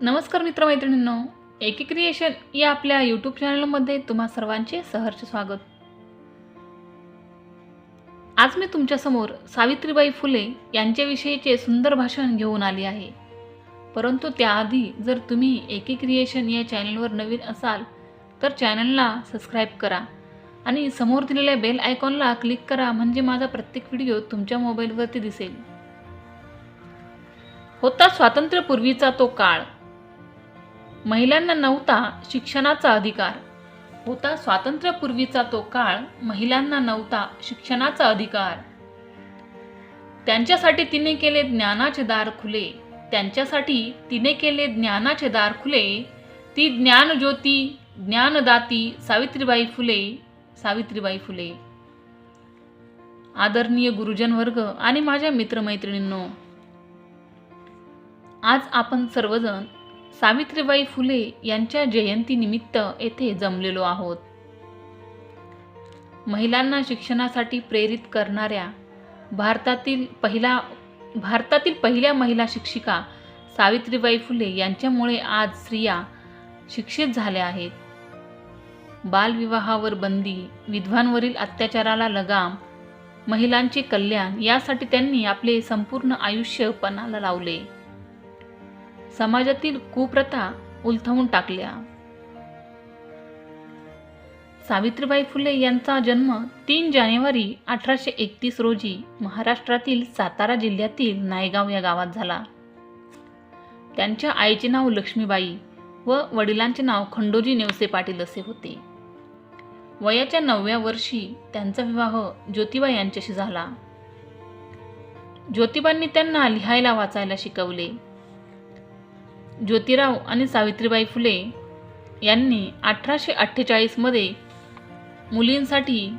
नमस्कार मित्रमैत्रिणींनो एकी क्रिएशन या आपल्या यूट्यूब चॅनलमध्ये तुम्हा सर्वांचे सहर्ष स्वागत. आज मी तुमच्यासमोर सावित्रीबाई फुले यांच्याविषयीचे सुंदर भाषण घेऊन आले आहे. परंतु त्याआधी जर तुम्ही एकी क्रिएशन या चॅनलवर नवीन असाल तर चॅनलला सबस्क्राईब करा आणि समोर दिलेल्या बेल आयकॉनला क्लिक करा म्हणजे माझा प्रत्येक व्हिडिओ तुमच्या मोबाईलवरती दिसेल. होता स्वातंत्र्यपूर्वीचा तो काळ. महिलांना नव्हता शिक्षणाचा अधिकार. होता स्वातंत्र्यपूर्वीचा तो काळ महिलांना नव्हता शिक्षणाचा अधिकार. त्यांच्यासाठी तिने केले ज्ञानाचे दार खुले. त्यांच्यासाठी तिने केले ज्ञानाचे दार खुले. ती ज्ञानज्योती ज्ञानदाती सावित्रीबाई फुले सावित्रीबाई फुले. आदरणीय गुरुजन वर्ग आणि माझ्या मित्रमैत्रिणींनो आज आपण सर्वजण सावित्रीबाई फुले यांच्या जयंतीनिमित्त येथे जमलेलो आहोत. महिलांना शिक्षणासाठी प्रेरित करणाऱ्या भारतातील पहिला भारतातील पहिल्या महिला शिक्षिका सावित्रीबाई फुले यांच्यामुळे आज स्त्रिया शिक्षित झाल्या आहेत. बालविवाहावर बंदी विधवांवरील अत्याचाराला लगाम महिलांचे कल्याण यासाठी त्यांनी आपले संपूर्ण आयुष्य पणाला लावले. समाजातील कुप्रथा उलथवून टाकल्या. सावित्रीबाई फुले यांचा जन्म तीन जानेवारी अठराशे एकतीस रोजी महाराष्ट्रातील सातारा जिल्ह्यातील नायगाव या गावात झाला. त्यांच्या आईचे नाव लक्ष्मीबाई व वडिलांचे नाव खंडोजी नेवसे पाटील असे होते. वयाच्या नवव्या वर्षी त्यांचा विवाह ज्योतिबा यांच्याशी झाला. ज्योतिबांनी त्यांना लिहायला वाचायला शिकवले. ज्योतिराव आणि सावित्रीबाई फुले यांनी अठराशे अठ्ठेचाळीसमध्ये मुलींसाठी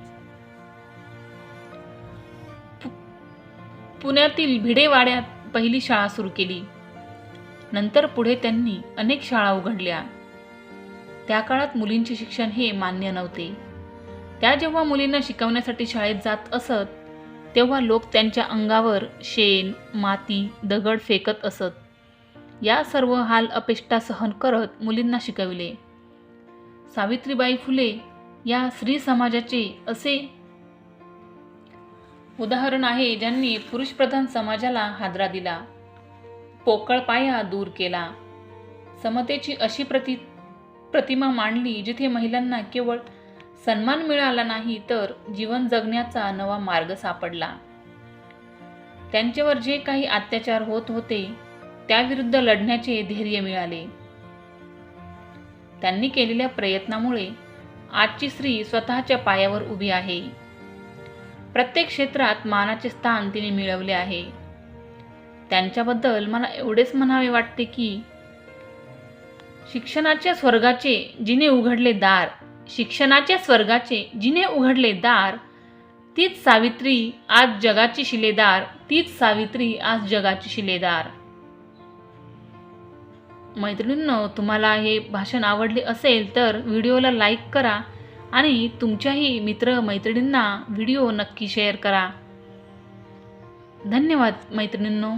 पु- पुण्यातील भिडेवाड्यात पहिली शाळा सुरू केली. नंतर पुढे त्यांनी अनेक शाळा उघडल्या. त्या काळात मुलींचे शिक्षण हे मान्य नव्हते. त्या जेव्हा मुलींना शिकवण्यासाठी शाळेत जात असत तेव्हा लोक त्यांच्या अंगावर शेण माती दगड फेकत असत. या सर्व हाल अपेष्टा सहन करत मुलींना शिकविले. सावित्रीबाई फुले या स्त्री समाजाचे असे उदाहरण आहे ज्यांनी पुरुषप्रधान समाजाला हादरा दिला. पोकळ पाया दूर केला. समतेची अशी प्रति प्रतिमा मांडली जिथे महिलांना केवळ सन्मान मिळाला नाही तर जीवन जगण्याचा नवा मार्ग सापडला. त्यांच्यावर जे काही अत्याचार होत होते त्याविरुद्ध लढण्याचे धैर्य मिळाले. त्यांनी केलेल्या प्रयत्नामुळे आजची स्त्री स्वतःच्या पायावर उभी आहे. प्रत्येक क्षेत्रात मानाचे स्थान तिने मिळवले आहे. त्यांच्याबद्दल मला एवढेच म्हणावे वाटते की शिक्षणाच्या स्वर्गाचे जिने उघडले दार शिक्षणाच्या स्वर्गाचे जिने उघडले दार तीच सावित्री आज जगाची शिलेदार तीच सावित्री आज जगाची शिलेदार. मैत्रिणींनो तुम्हाला हे भाषण आवडले असेल तर व्हिडिओला लाईक करा आणि तुमच्याही मित्र मैत्रिणींना व्हिडिओ नक्की शेअर करा. धन्यवाद मैत्रिणींनो.